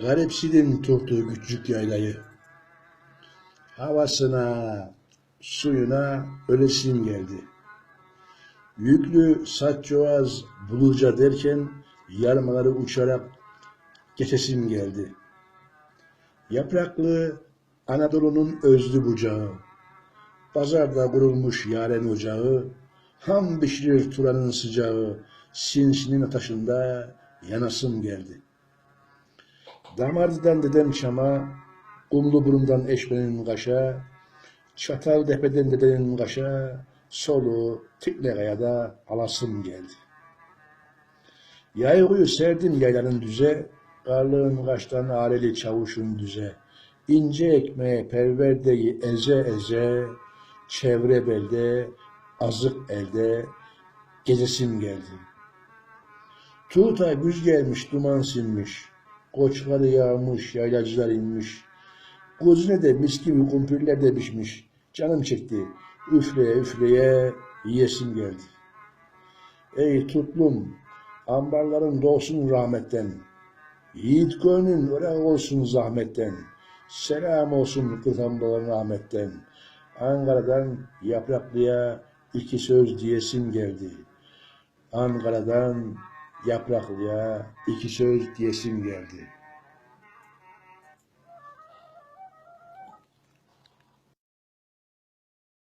Garipsidin tuttuğu küçük yaylayı. Havasına, suyuna ölesim geldi. Yüklü saççoğaz buluca derken yarmaları uçarak geçesim geldi. Yapraklı Anadolu'nun özlü bucağı, pazarda kurulmuş yaren ocağı, ham pişirir Turan'ın sıcağı, sinsinin ateşinde yanasım geldi. Damardıdan dedem çama, kumlu burundan eşmenin kaşa, çatal tepeden dedenin kaşa, solu tikle kayada alasım geldi. Yayguyu serdim yaylanın düze, karlığın kaçtan aleli çavuşun düze. İnce ekmeğe perverdeyi eze eze, çevre belde, azık elde, gecesim geldi. Tuğta güz gelmiş, duman sinmiş, koçları yağmış, yaylacılar inmiş. Gözüne de mis gibi kumpirler de pişmiş, canım çekti, üfleye üfleye yiyesim geldi. Ey tutlum, ambarların dolsun rahmetten, yiğit gönlün ırak olsun zahmetten, selam olsun kırtambaların rahmetten, Ankara'dan yapraklıya iki söz diyesim geldi. Ankara'dan yapraklıya iki söz diyesim geldi.